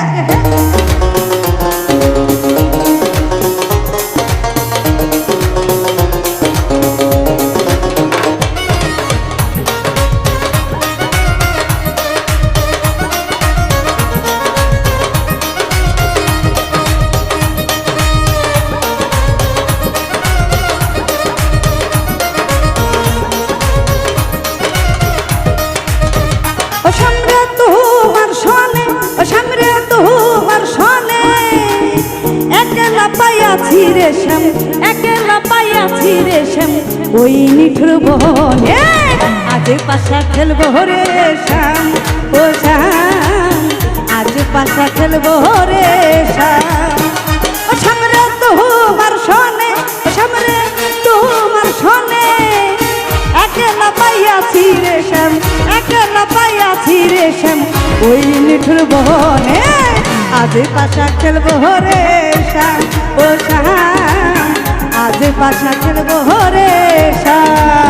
Yeah. রে শ্যাম পাইয়াছি রে ওই নিঠুর বনে আজ পাশা খেলব রে শ্যাম, ও শ্যাম, আজ পাশা খেলব রে শ্যাম। ও শ্যাম পাইয়াছি ওই নিঠুর বনে আজ পাশা খেলব হরে ও সাহা আজে পাশা খেলব হরে শ্যাম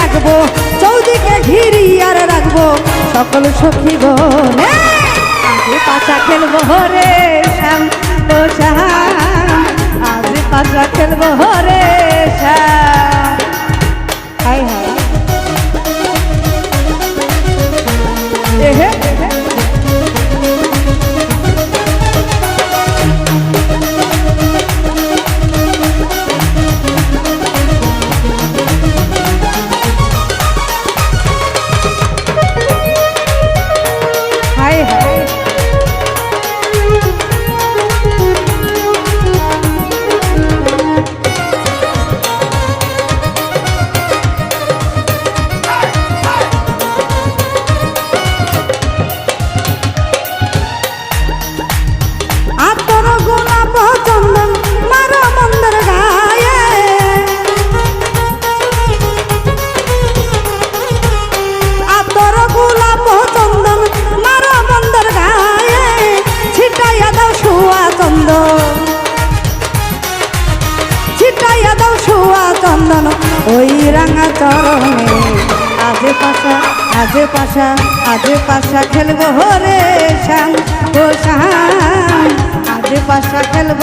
রাখব, চৌদিকে ঘিরিয়ার রাখব। সকল সখী গনে আজ পাশা খেলব রে শ্যাম ও শ্যাম। আজ পাশা খেলব রে শ্যাম। চন্দন। ওই রাঙা চরণে। আজে পাশা আজে পাশা আজে পাশা খেলব রে শ্যাম ও শ্যাম। পাশা খেলব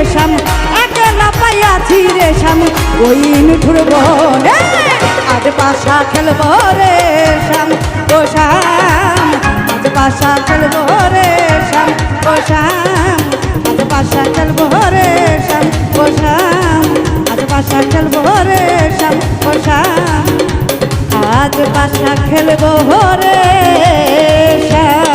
রে শ্যাম একলা পাইয়াছি রে শ্যাম ওই মিঠুর বনে আজ পাশা খেলব রে শ্যাম ও শ্যাম আজ পাশা খেলব রে শ্যাম ও শ্যাম আজ পাশা খেলব রে শ্যাম ও শ্যাম আজ পাশা খেলব রে শ্যাম ও শ্যাম আজ পাশা খেলব রে শ্যাম